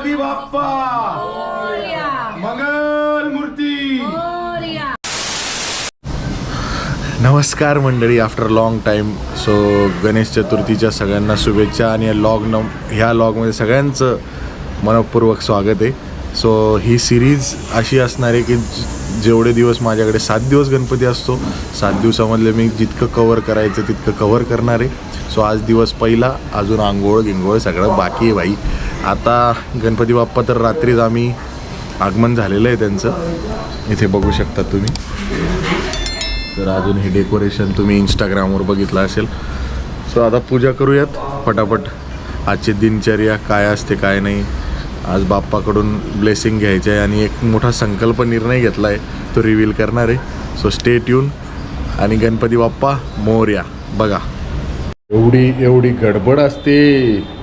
गणपती बाप्पा. मंगल मूर्ती. नमस्कार मंडळी after long time so Ganesh चतुर्थीच्या सगळ्यांना शुभेच्छा आणि या लॉग न ह्या लॉगमध्ये सगळ्यांचं मनपूर्वक स्वागत आहे. सो ही सिरीज अशी असणार आहे की ज- जेवढे दिवस माझ्याकडे सात दिवस गणपती असतो सात दिवसामधले मी जितकं कवर करायचं तितकं कवर करणार आहे. सो आज दिवस पहिला अजून आंघोळ गिंगोळ सगळं बाकी आहे बाई आता गणपती बाप्पा तर रात्रीच आम्ही आगमन झालेलं आहे त्यांचं. इथे बघू शकता तुम्ही. तर अजून हे डेकोरेशन तुम्ही इंस्टाग्रामवर बघितलं असेल. सो आता पूजा करूयात. पटापट आजची दिनचर्या काय असते काय नाही. आज बाप्पाकडून ब्लेसिंग घ्यायचं आहे आणि एक मोठा संकल्प निर्णय घेतला आहे तो रिव्हील करणार आहे. सो स्टे ट्यून आणि गणपती बाप्पा मोर्या. बघा. एवढी एवढी गडबड असते.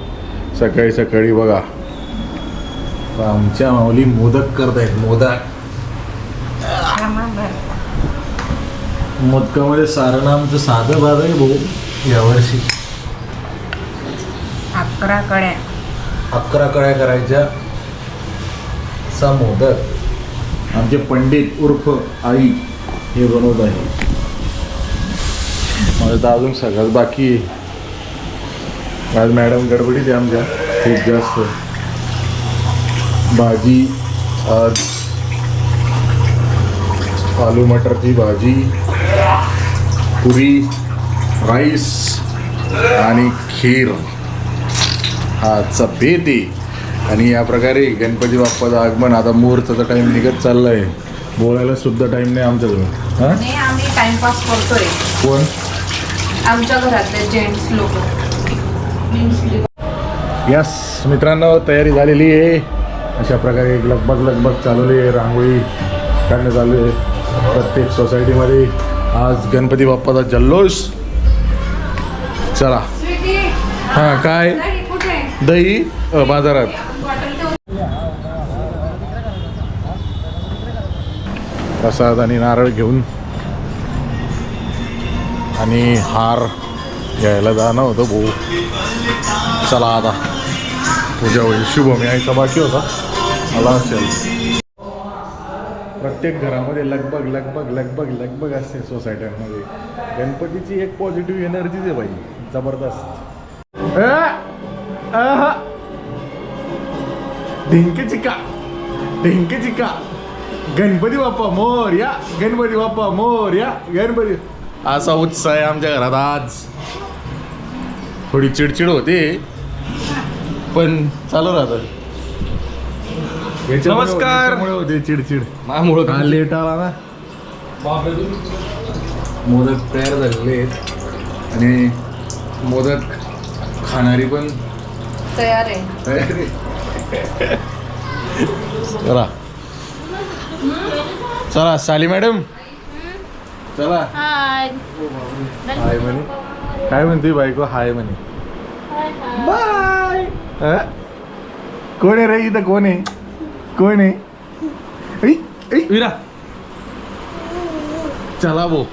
सकाळी सकाळी बघा. आमच्या माऊली मोदक करतायत मोदक. मोदकामध्ये सारण आमचं साधं बाद आहे भाऊ यावर्षी. अकरा कड्या. अकरा कळ्या करायच्या. सा मोदक. आमचे पंडित उर्फ आई हे बनवत आहे. मला तर अजून सगळंच बाकी आहे. आज मॅडम गडबडीत आहे आमच्या. खूप जास्त. भाजी आज आलू मटरची भाजी पुरी राईस आणि खीर. आजचा बेत आहे. आणि या प्रकारे गणपती बाप्पाचं आगमन आता मुहूर्ताचा टाइम निघत चाललाय. बोलायला सुद्धा टाइम नाही आमच्याजवळ. हा? आम्ही टाइमपास करतोय. कोण? आमच्या घरातले जेंट्स लोक. यस मित्रांनो तयारी झालेली आहे. अशा प्रकारे लगबग लगबग चालवली आहे रांगोळी काढणं चालू आहे प्रत्येक सोसायटीमध्ये आज गणपती बाप्पाचा जल्लोष. चला. हां काय? दही बाजारात. प्रसाद आणि नारळ घेऊन आणि हार घ्यायला जाणं होतं भाऊ. चला आता. पूजा होईल शुभम यायचा बाकी होता. मला असेल. प्रत्येक घरामध्ये लगबग लगबग लगबग लगबग असते सोसायट्यांमध्ये. गणपतीची एक पॉझिटिव्ह एनर्जीच आहे बाई. जबरदस्त. अ, आहा. ढिंके चिका ढिंके चिका गणपती बाप्पा मोर या. गणपती बाप्पा मोर या. गणपती. असा उत्साह आहे आमच्या घरात आज. थोडी चिडचिड होते. पण चालू राहत. नमस्कार. होते चिडचिड. मामुळं हा लेट आला ना. मोदक तयार झालेले आहेत. आणि मोदक खाणारी पण तयार आहे. तयार आहे. चला. चला साली मॅडम. चला. हाय. हाय म्हणे. काय म्हणते बायको? हाय म्हणे. बाय. कोण आहे रे इथं? कोण आहे? कोण आहे? ऐ, ऐ. विरा. चला भाऊ.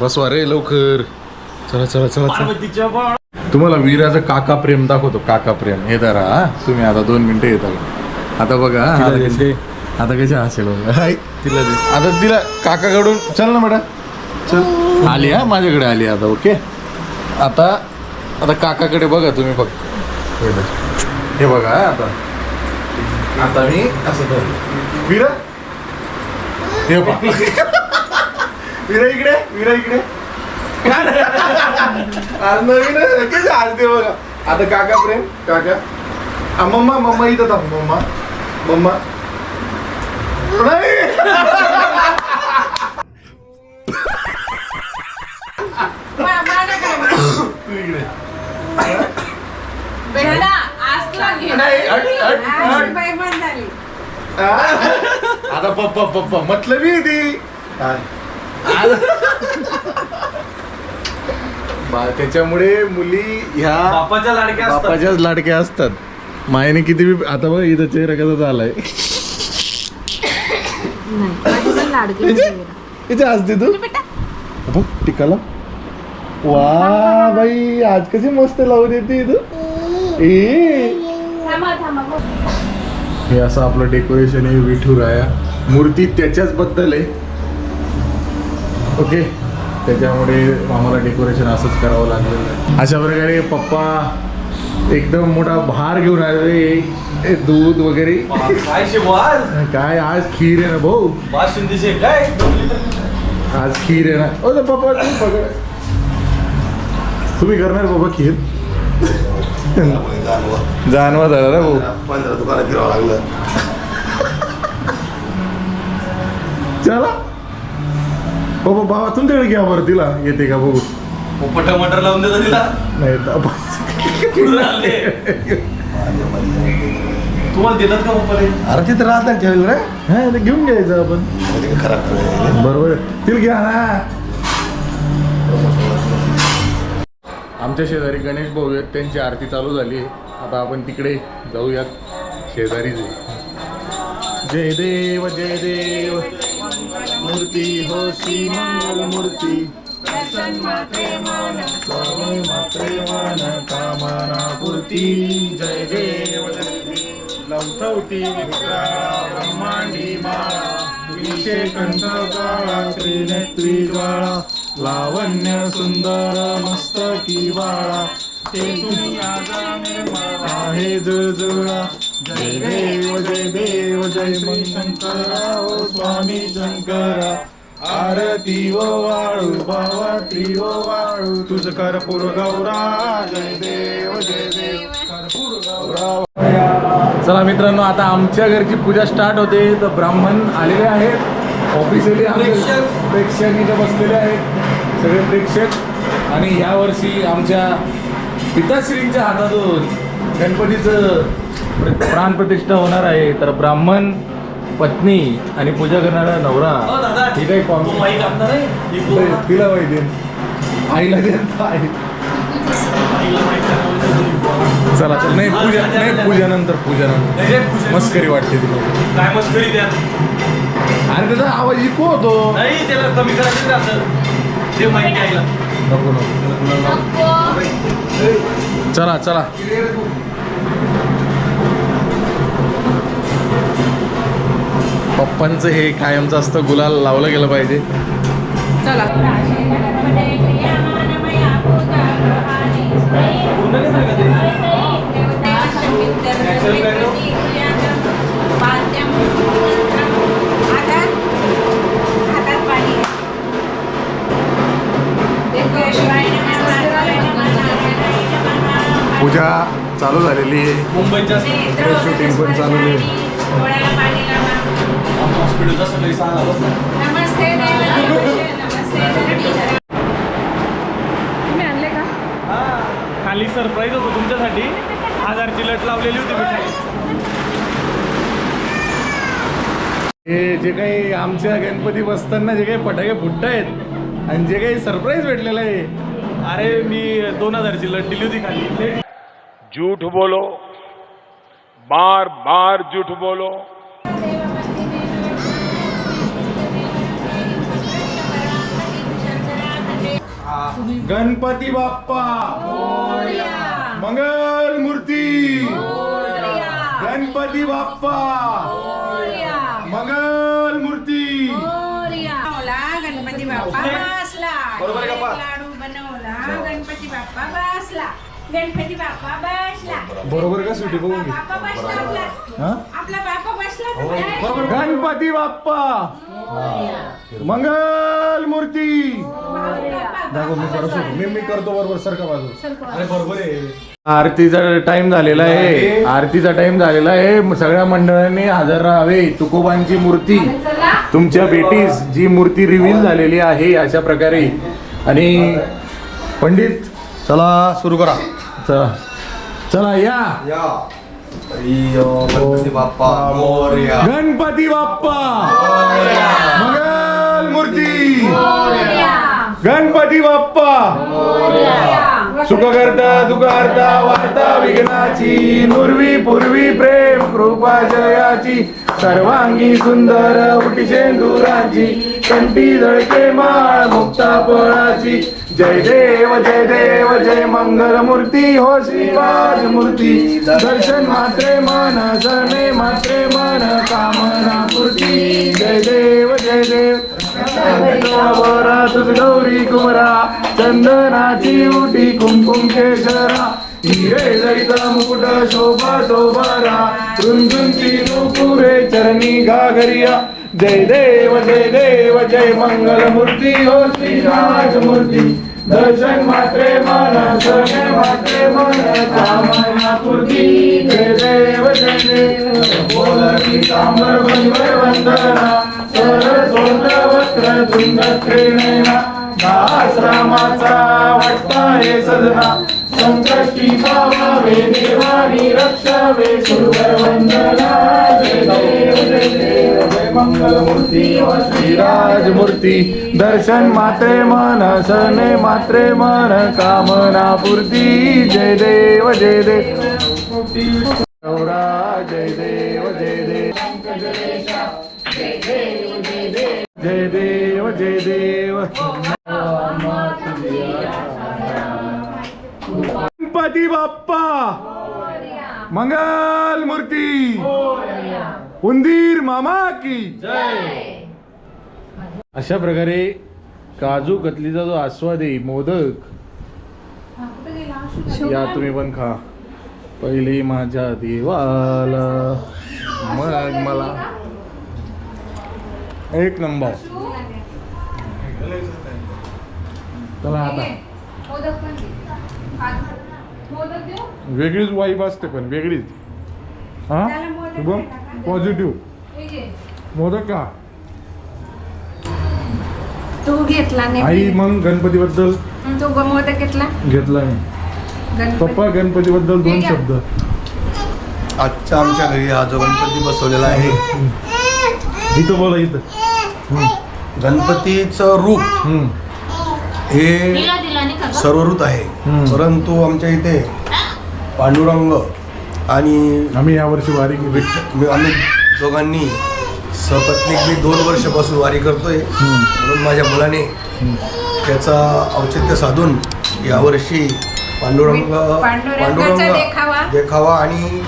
बसवा रे लवकर. चला चला चला चला. तुम्हाला वीराचं काका प्रेम दाखवतो. काका प्रेम. हे धरा हा. तुम्ही आता दोन मिनिटं येतात आता बघा हा, आता कशी आता कशी बघा. हाय, तिला दे. आता तिला काकाकडून चल ना मॅडम. चल. आली हा माझ्याकडे आली आता ओके? आता आता काकाकडे बघा तुम्ही फक्त. हे बघ. हे बघा हा, आता. आता मी असं धरलं वीरा? हे बघ. वीरा इकडे वीरा इकडे. आज नवीन आहे, किती हसते बघा. आता काका प्रेम काका. मम्मा मम्मा इथं थांब मम्मा. मम्मा. नाही. तू इकडे. बेटा आज तुला घेणार नाही, हट, हट, आज हट. बाई बंद झाली. आ, आता पप्पा पप्पा मतलब ही ती. बा- त्याच्यामुळे मुली ह्या बापाच्या लाडक्या असतात. बापाच्याच लाडक्या असतात. मायने किती बी आता बघ इथं चेहरा कसा झालाय. लाडकी इथे आज तू. बघ टिकाला. वा बाई आज कशी मस्त लावू देते तू? ए. थांबा थांबा हे. असं आपलं डेकोरेशन आहे विठुराया. मूर्ती त्याच्याच बद्दल आहे. ओके त्याच्यामुळे आम्हाला डेकोरेशन असंच करावं लागलेलं आहे. अशा प्रकारे पप्पा एकदम मोठा भार घेऊन आलेले हे दूध वगैरे. काय आज खीर आहे ना भाऊ? काय? आज खीर आहे ना. ओ पप्पा तू पकड. तुम्ही करणार बाबा खीर जाणवा झाला ना भाऊ. पंधरा दुकानात फिरावं लागलं. चला. बाबा बाबा तुमच्याकडे घ्या बरं तिला येते का बघू. पोपट मटर लावून देतो तिला. नाही कुठून आणले? तुम्हाला देतात का पप्पा ते अरे तिथं राहत नाही ठेवलं रे हा ते घेऊन घ्यायचं आपण. ते काय खराब. बरोबर. तिला घ्या ना. आमच्या शेजारी गणेश भाऊ आहेत त्यांची आरती चालू झाली आहे. आता आपण तिकडे जाऊयात. शेजारीच जय देव जय देव. मूर्ती हो श्री मंगल मूर्ती. स्वामी मात्रे कामना पूर्ती. जय देव लवथवती ब्रह्मांडी माळा. विषे कंठ काळा त्रिनेत्री ज्वाळा. लावण्य सुंदर मस्तकी बाळा. ते आहे जुळजुळा. जय देव जय देव जय मग शंकरा ओ स्वामी शंकरा. आरती ओ वाळू बाबा ओ वाळू. तुझ कर्पूर गौरा. जय देव जय देव. कर्पूर गौरा. चला मित्रांनो आता आमच्या घरची पूजा स्टार्ट होते. तर ब्राह्मण आलेले आहेत. ऑफिशियली प्रेक्षक. प्रेक्षक इथे बसलेले आहेत. सगळे प्रेक्षक. आणि यावर्षी आमच्या पिताश्रींच्या हातातून गणपतीचं प्र- प्राणप्रतिष्ठा होणार आहे. तर ब्राह्मण पत्नी आणि पूजा करणारा नवरा. हो ही काही पोरं. तिला माहिती आईला. चला चल. नाही पूजा नाही पूजानंतर पूजानंतर मस्करी वाटते तिला. काय मस्करी द्या आणि त्याचा आवाज इको होतो. नाही त्याला कमी करायचं राहतं. ते माहिती नको नको. चला चला. पप्पांचं हे कायमचं असतं गुलाल लावलं गेलं पाहिजे. चला. पूजा चालू झालेली आहे. मुंबईच्या शूटिंग पण चालू आहे. हॉस्पिटलचा सगळी खाली सरप्राईज होतो तुमच्यासाठी. हजारची लट लावलेली होती हे जे काही आमच्या गणपती बसताना जे काही पटाके फुटत आहेत आणि जे काही सरप्राईज भेटलेलं आहे. अरे मी दोन हजारची लट दिली होती खाली. झूठ बोलो बार बार झूठ बोलो। गणपती बाप्पा। मंगल मूर्ती। गणपती बाप्पा। मंगल मूर्ती। गणपती बाप्पा. बरोबर का पा? लाडू बनवला गणपती बाप्पा बसला गणपती बाप्पा बसला. बरोबर. का सुटी बघून घे बाप्पा बसला आपला. हा? आपला बाप्पा बसला तर काय? गणपती बाप्पा! मंगल मूर्ती! दाखव मी करतो मी मी करतो बरोबर सरका बाजू अरे बरोबर आहे. आरतीचा टाइम झालेला आहे. आरतीचा टाइम झालेला आहे. म- सगळ्या मंडळांनी हजर राहावे. तुकोबांची मूर्ती. तुमच्या भेटीस जी मूर्ती रिव्हील झालेली आहे अशा प्रकारे. आणि पंडित चला सुरू करा. चला. चला या. या. गणपती बाप्पा मोरया. गणपती बाप्पा. मंगल मूर्ती. गणपती बाप्पा. सुख करता दुःख हरता वार्ता विघ्नाची नुरवी पूर्वी प्रेम कृपा जयाची सर्वांगी सुंदर उटी शेंदुराची कंठी झळके माळ मुक्ता फळाची जय देव जय देव जय मंगल मूर्ती हो श्रीवाद मूर्ती. दर्शन मात्रे मन जने मात्रे मन कामना पूर्ती. जय देव जय देव. वरा तुझ गौरी कुमरा चंदनाची उटी कुमकुम केशरा हिरे जैता मुकुट शोभा शोभारा. रुंजुंची नुपुरे चरणी घागरिया. जय देव जय देव जय मंगल मूर्ती हो श्रीराज मूर्ती दर्शन मात्रे मन दर्शन मात्रे मन कामना पूर्ती जय देव जय देव बोलती सांबर बंधर वंदना. सर सरस्वत वस्त्र तुंग श्रेणेना आश्रमाचा वाटता हे सजना. संकष्टी पावावे देवानी रक्षावे सुंदर वंदना जय देव जय देव जय मंगल श्रीराज मूर्ती दर्शन मात्रे मन सने मात्रे मन कामना पूर्ती जय देव जय देव. गौरा जय देव जय देव. जय देव जय देव. गणपती बाप्पा. मंगल मूर्ती. उंदीर मामा की. अशा प्रकारे काजू कतलीचा जो आस्वाद आहे मोदक या तुम्ही पण खा. पहिले माझ्या देवाला. मग मला. एक नंबर. चला आता. वेगळीच वाईब असते पण वेगळीच. हा? त्याला मोदक शुभम. पॉझिटिव्ह. हे. मोदक का? तू घेतला आई मग गणपतीबद्दल? तू ग- मोदक घेतला? घेतला मी. गणपती. पप्पा गणपतीबद्दल दोन ठीक आहे. शब्द. आजच्या आमच्या घरी हा जो गणपती बसवलेला आहे. इथं बोला इथं. गणपतीचं रूप हम्म. हे सर्वरूत आहे. परंतु आमच्या इथे पांडुरंग आणि आम्ही यावर्षी वारी मी आम्ही दोघांनी सपत्नीक मी दोन वर्षापासून वारी करतोय म्हणून माझ्या मुलाने त्याचा औचित्य साधून यावर्षी पांडुरंग पांडुरंगाचा देखावा. देखावा आणि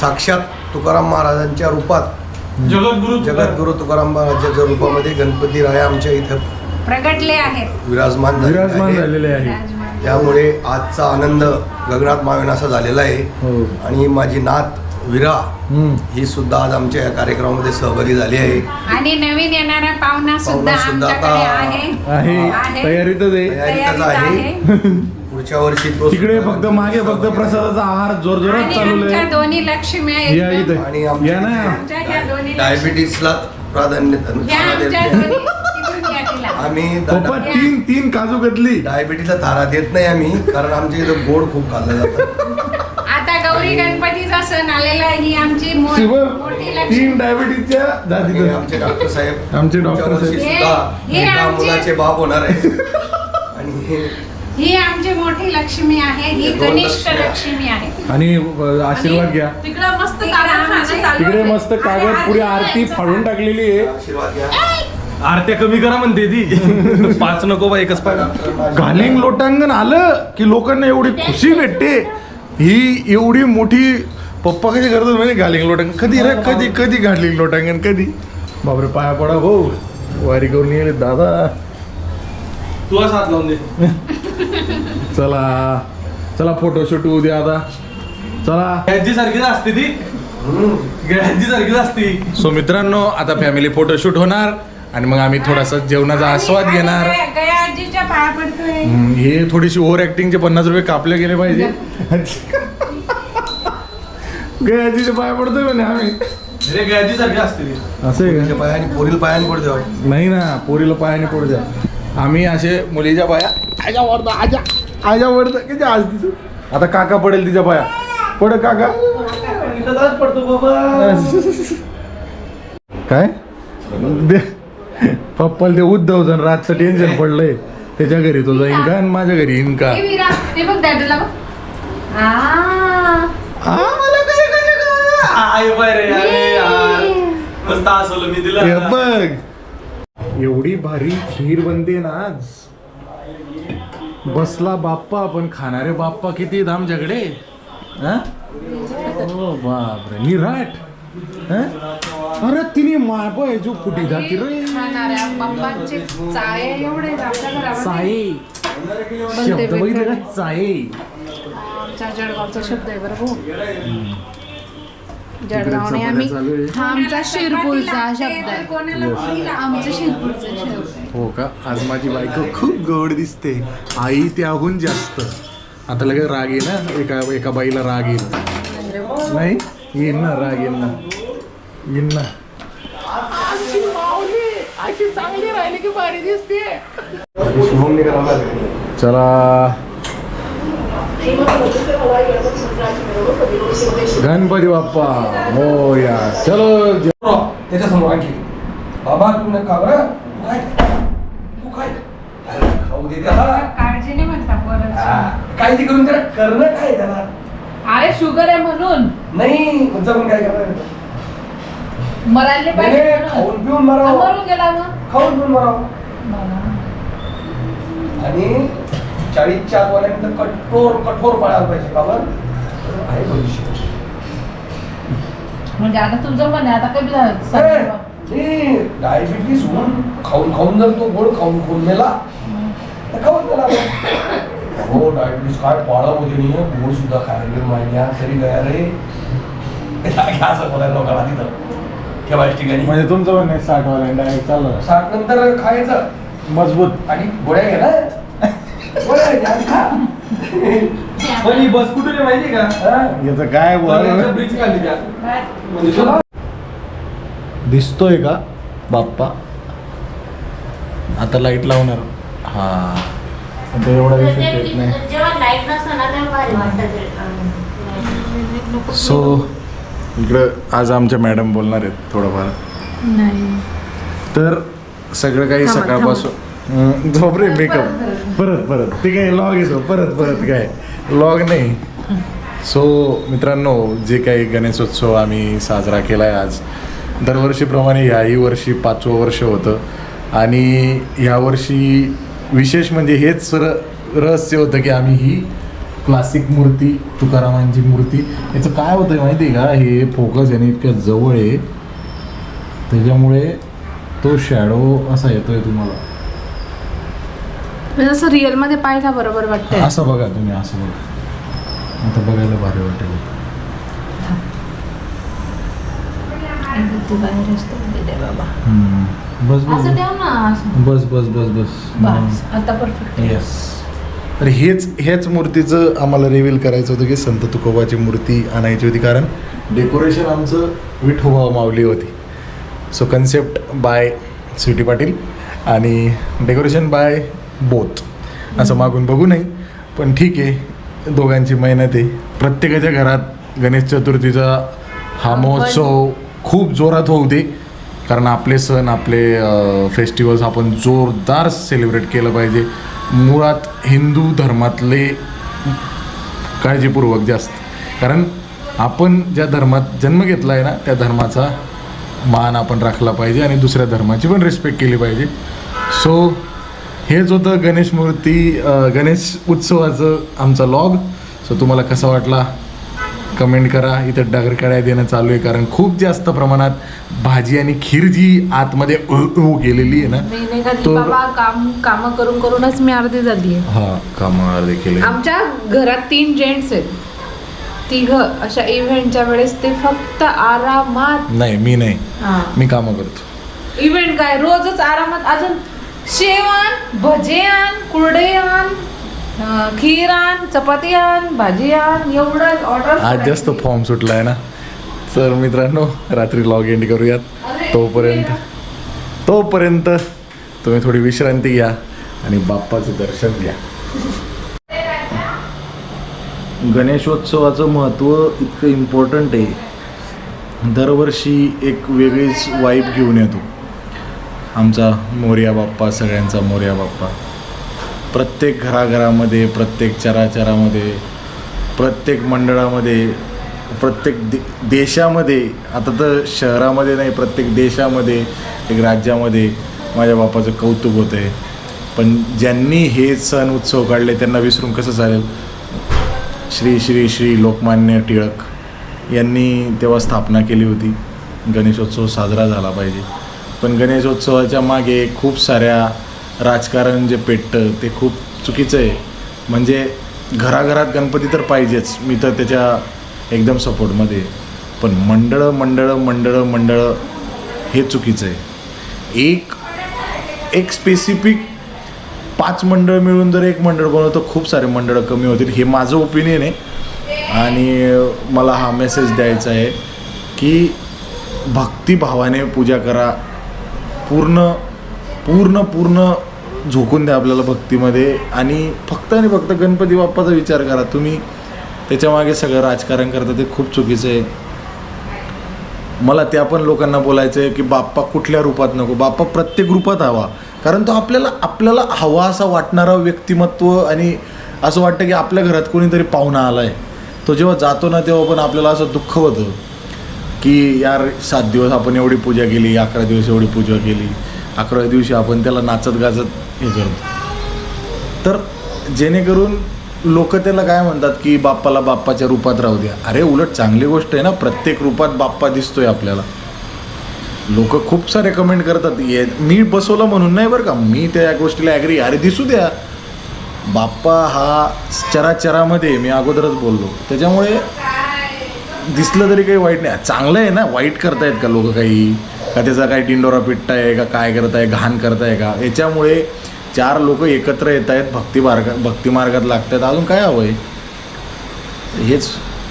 साक्षात तुकाराम महाराजांच्या रूपात जगद्गुरु जगद्गुरु तुकाराम महाराजांच्या रूपामध्ये गणपती राया आमच्या इथं प्रगटले आहेत विराजमान विराजमान आहे. झालेले आहे राजमान. त्यामुळे आजचा आनंद गगनात मावेनासा झालेला आहे. हो. आणि माझी नात विरा. ही सुद्धा आज आमच्या या कार्यक्रमामध्ये सहभागी झाली आहे. आणि नवीन येणारा पाहुणा सुद्धा आहे. तयारीतच आहे. पुढच्या वर्षी तो तिकडे फक्त मागे फक्त प्रसादाचा आहार जोर जोरात चालू आहे. दोन्ही लक्ष्मी आणि आमच्या डायबिटीसला प्राधान्य आम्ही पप्पा तीन तीन काजू घेतली. डायबिटीसला थारा देत नाही आम्ही कारण आमच्या इथं गोड खूप खाल्लं जातं. आता गौरी गणपतीचा सण आलेला आहे ही आमची मो- मोठी लक्ष्मी. तीन डायबिटीसच्या आणि आमचे डॉक्टर साहेब आमचे डॉक्टर पुढच्या वर्षी साहेब. सुद्धा हे- हे एका आमचे- मुलाचे बाप होणार आहे. आणि हे ही आमची मोठी लक्ष्मी आहे ही हे दोन कनिष्ठ लक्ष्मी आहे. लक्ष्मी आहे. आणि अ, आशीर्वाद घ्या. तिकडं मस्त तिकडं. मस्त कागद पुढे आरती फाडून टाकलेली आहे. आशीर्वाद घ्या. आरत्या कमी करा म्हणते ती. पाच नको बा एकच पाहिजे घालिंग लोटांगण आलं की लोकांना एवढी खुशी भेटते. ही एवढी मोठी पप्पा कशी करतात म्हणजे घालिंग लोटांगण. कधी रे कधी कधी घालिंग लोटांगण कधी? बापरे पाया पडा भाऊ. वारी करून येईल दादा. तू असं हात लावून दे. चला. चला फोटोशूट उद्या आता. चला. गॅजी सारखीच असते ती. गॅजी सारखीच असते. सो मित्रांनो आता फॅमिली फोटोशूट होणार. आणि मग आम्ही थोडासा जेवणाचा आस्वाद घेणार. हे थोडीशी ओव्हर ऍक्टिंगचे पन्नास रुपये कापले गेले पाहिजे. गयाजीचे पाय पडतोय म्हणे आम्ही. असं आहे तुमच्या का पायाने पोरील पायाने पडते हो. नाही ना पोरीला पायाने पडू द्या आम्ही असे मुलीच्या पाया आजा वरदा आजा आजा वरदा किती आज तिचं आता काका पडेल तिच्या पाया. पड काका. पडतो बाबा. काय? दे. पप्पाला ते उद्धव जण रातचं टेन्शन पडलंय. त्याच्या घरी तो जाईन का आणि माझ्या घरी येईन का? हे विरा हे बघ डॅडूला बघ. आ. आ, मला काय काय काय? आय बाय रे अरे यार. मस्त असलं मी दिलं हे आता. बघ. एवढी भारी खीर बनते ना आज. बसला बाप्पा पण खाणारे बाप्पा किती आहेत आमच्याकडे? हा? ओ बापरे निराट. हा? अरे तिने माय जो कुठे जाती रे? खाणाऱ्या बाप्पांचे चाळे एवढे आहेत आपल्या घरामध्ये. चाये शब्द बघितले का चाये आमच्या जळगावचा शब्द आहे बरं भाऊ. जळगावने आम्ही चालू आहे. हा आमचा शिरपूरचा शब्द आहे. आमचा शिरपूरचा शब्द आहे. हो का? आज माझी बायको खूप गोड दिसते. आई त्याहून जास्त. आता लगेच राग येईल ना एका एका बाईला राग येईल. नाही? येईल ना राग येईल ना. येईल ना. शुभम निघाला आला. चला. गणपती बाप्पा. मोर्या चलो. ज- त्याच्यासमोर आणखी. बाबा तू नका बरं काय तू काय? खाऊ दे त्याला. काळजी नाही म्हणता परत हा, काळजी करून त्याला करणं काय त्याला? अरे शुगर आहे म्हणून. नाही तुमचं पण काय करणार मरायला पाहिजे नाही, म्हणून. खाऊन पिऊन हा, मरावं मरून गेला मग. खाऊन पिऊन मरावं. आणि चाळीसच्या आतवाल्यानंतर कठोर कठोर पाळायला पाहिजे. बाबा आहे भविष्य. म्हणजे आता तुमचं म्हणे आता कमी झालं. डायबिटीस होऊन खाऊन खाऊन जर तो गोड खाऊन खाऊन मेला तर खाऊन मेला हो डायबिटीस काय पाळा होते नाही गोड सुद्धा खायला गेलो माहिती तरी गया रे. असं बोलायला लोकांना तिथं. ठेवायच्या ठिकाणी. म्हणजे तुमचं म्हणणं आहे साठ वाला डायरेक्ट चाललं. साठ नंतर खायचं. मजबूत. आणि गोळ्या घे ना. गोळ्या घे आणि खा. पण ही बस कुठून आहे माहिती का? हा? याचं काय बोल ब्रिज खाली त्या म्हणजे दिसतोय का बाप्पा? आता लाइट लावणार. हा. एवढा विषय येत नाही. जेव्हा लाइट नसतं ना तेव्हा भारी वाटतं सो इकडं आज आमच्या मॅडम बोलणार आहेत थोडंफार. नाही. तर सगळं काही सकाळपासून हम्म, झोप रे मेकअप परत परत. ते काय लॉग येतो परत परत काय. लॉग नाही. सो मित्रांनो जे काही गणेशोत्सव आम्ही साजरा केला आहे आज दरवर्षीप्रमाणे ह्याही वर्षी पाचवं वर्ष होतं. आणि ह्या वर्षी विशेष म्हणजे हेच र रहस्य होतं की आम्ही ही क्लासिक मूर्ती तुकारामांची मूर्ती. याचं काय होतं माहिती आहे का? हे फोकस याने इतक्या जवळ आहे. त्याच्यामुळे तो शॅडो असा येतोय तुम्हाला. पण असं रिअलमध्ये पाहिला बरोबर वाटतंय. असं बघा तुम्ही असं बघा. आता बघायला भारी वाटेल. बस बस. बस बस बस आता परफेक्ट येस तर हेच हेच मूर्तीचं आम्हाला रिव्हील करायचं होतं की संत तुकोबाची मूर्ती आणायची होती. कारण डेकोरेशन आमचं विठोबा माऊली होती. So concept by Sweety Patil आणि डेकोरेशन बाय बोथ असं मागून बघू नाही पण ठीक आहे. दोघांची मेहनत आहे. प्रत्येकाच्या घरात गणेश चतुर्थीचा हा महोत्सव खूप जोरात होऊ दे. कारण आपले सण आपले फेस्टिवल्स आपण जोरदार सेलिब्रेट केलं पाहिजे. मुळात हिंदू धर्मातले काळजीपूर्वक जास्त. कारण आपण ज्या धर्मात जन्म घेतला आहे ना त्या धर्माचा मान आपण राखला पाहिजे आणि दुसऱ्या धर्माची पण रिस्पेक्ट केली पाहिजे. सो हेच होतं गणेश मूर्ती गणेश उत्सवाचं आमचा लॉग सो तुम्हाला कसा वाटला? कमेंट करा. इथं डगरकड्या देणं चालू आहे कारण खूप जास्त प्रमाणात भाजी आणि खीर जी आतमध्ये उ उ गेलेली आहे मी ना नाही तो- बाबा काम काम करून करूनच मी अर्धी झाली हा कामावर देखील आहे. आमच्या घरात तीन जेंट्स आहेत. तिघ अशा इव्हेंटच्या वेळेस ते फक्त आरामात नाही मी नाही. मी कामं करतो. इव्हेंट काय? रोजच आरामात. अजून शेव आण भजे आण कुरडे आण खीर आण चपाती आण भाजी आण एवढं ऑर्डर आज जास्त फॉर्म सुटला आहे ना. तर मित्रांनो रात्री लॉग एंड करूयात. तोपर्यंत तोपर्यंत तुम्ही थोडी विश्रांती घ्या आणि बाप्पाचं दर्शन घ्या. गणेशोत्सवाचं महत्त्व इतकं इम्पॉर्टंट आहे. दरवर्षी एक वेगळीच वाईब घेऊन येतो. आमचा मोर्या बाप्पा सगळ्यांचा मोर्या बाप्पा. प्रत्येक घराघरामध्ये प्रत्येक चराचरामध्ये प्रत्येक मंडळामध्ये प्रत्येक दे देशामध्ये आता तर शहरामध्ये नाही प्रत्येक देशामध्ये एक राज्यामध्ये माझ्या बापाचं कौतुक होतं आहे. पण ज्यांनी हे सण उत्सव काढले त्यांना विसरून कसं चालेल? श्री श्री श्री लोकमान्य टिळक यांनी तेव्हा स्थापना केली होती. गणेशोत्सव साजरा झाला पाहिजे. पण गणेशोत्सवाच्या मागे खूप साऱ्या राजकारण जे पेटतं ते खूप चुकीचं आहे. म्हणजे घराघरात गणपती तर पाहिजेच. मी तर त्याच्या एकदम सपोर्टमध्ये पण मंडळं मंडळं मंडळं मंडळं हे चुकीचं आहे. एक एक स्पेसिफिक पाच मंडळ मिळून जर एक मंडळ बनवतं खूप सारे मंडळं कमी होतील. हे माझं ओपिनियन आहे. आणि मला हा मेसेज द्यायचा आहे की भक्तिभावाने पूजा करा. पूर्ण पूर्ण पूर्ण झोकून द्या आपल्याला भक्तीमध्ये. आणि फक्त आणि फक्त गणपती बाप्पाचा विचार करा. तुम्ही त्याच्यामागे सगळं राजकारण करता ते खूप चुकीचं आहे. मला त्या पण लोकांना बोलायचं आहे की बाप्पा कुठल्या रूपात नको. बाप्पा प्रत्येक रूपात हवा. कारण तो आपल्याला आपल्याला हवा असा वाटणारा व्यक्तिमत्व आणि असं वाटतं की आपल्या घरात कोणीतरी पाहुणा आला आहे तो जेव्हा जातो ना तेव्हा पण आपल्याला असं दुःख होतं की यार सात दिवस आपण एवढी पूजा केली अकरा दिवस एवढी पूजा केली. अकराव्या दिवशी आपण त्याला नाचत गाजत हे करतो. तर जेणेकरून लोक त्याला काय म्हणतात की बाप्पाला बाप्पाच्या रूपात राहू द्या. अरे उलट चांगली गोष्ट आहे ना प्रत्येक रूपात बाप्पा दिसतोय आपल्याला. लोक खूप सारे कमेंट करतात ये मी बसवलं म्हणून नाही बरं का? मी त्या गोष्टीला ॲग्री अरे दिसू द्या. बाप्पा हा चराचरामध्ये मी अगोदरच बोललो. त्याच्यामुळे दिसलं तरी काही वाईट नाही. चांगलं आहे ना? वाईट करतायत का लोक काही? का त्याचा काही टिंडोरा आहे का काय करताय घाण करताय का? याच्यामुळे चार लोक एकत्र येत आहेत भक्ती मार्ग भक्ती मार्गात लागत आहेत अजून काय हवं आहे हेच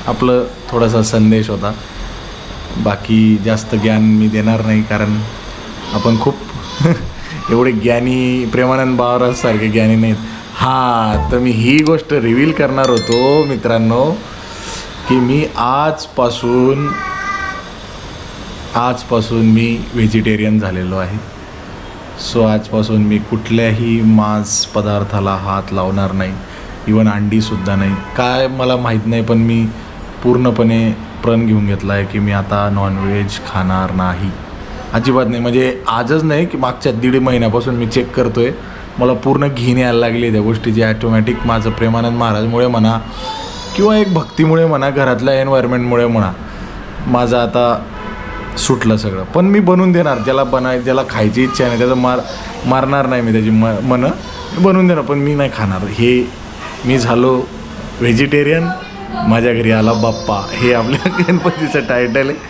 आपलं थोडासा संदेश होता. बाकी जास्त ज्ञान मी देणार नाही कारण आपण खूप एवढे ज्ञानी प्रेमानंद बावरासारखे ज्ञानी नाहीत. हां तर मी ही गोष्ट रिव्हील करणार होतो मित्रांनो की मी आजपासून आजपासून मी व्हेजिटेरियन झालेलो आहे. सो आजपासून मी कुठल्याही मांस पदार्थाला हात लावणार नाही. इवन अंडीसुद्धा नाही. काय मला माहीत नाही पण मी पूर्णपणे प्रण घेऊन घेतला आहे की मी आता नॉनव्हेज खाणार नाही. अजिबात नाही. म्हणजे आजच नाही की मागच्या दीड महिन्यापासून मी चेक करतो आहे मला पूर्ण घेण यायला लागली त्या गोष्टीची. ॲटोमॅटिक माझं प्रेमानंद महाराजमुळे म्हणा किंवा एक भक्तीमुळे म्हणा घरातल्या एन्व्हायरमेंटमुळे म्हणा. माझं आता सुटलं सगळं. पण मी बनवून देणार. ज्याला बनाय ज्याला खायची इच्छा नाही त्याचं मार मारणार नाही मी त्याची म मनं. मी बनवून देणार पण मी नाही खाणार. हे मी झालो व्हेजिटेरियन. माझ्या घरी आला बाप्पा. हे आपल्या गणपतीचं टायटल आहे.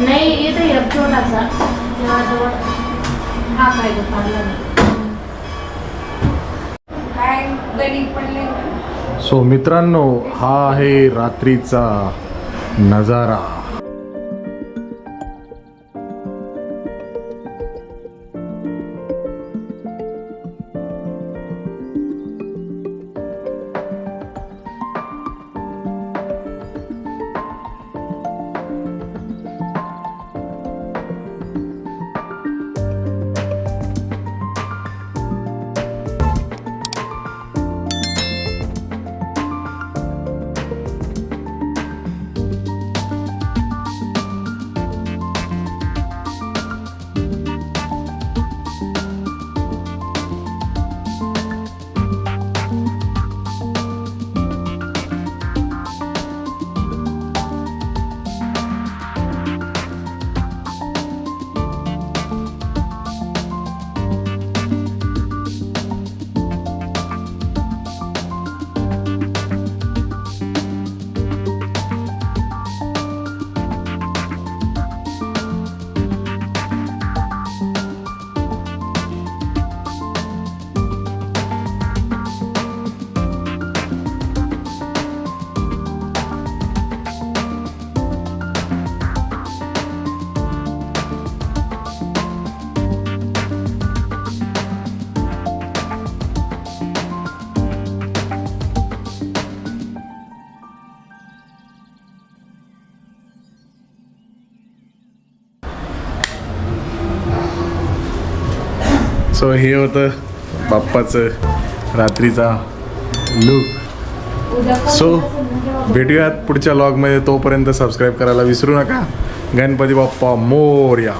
नाही काय सो मित्रांनो हा आहे रात्रीचा नजारा. सो हे होतं बाप्पाचं रात्रीचा लुक सो भेटूयात पुढच्या लॉगमध्ये तोपर्यंत सबस्क्राईब करायला विसरू नका. गणपती बाप्पा मोर्या.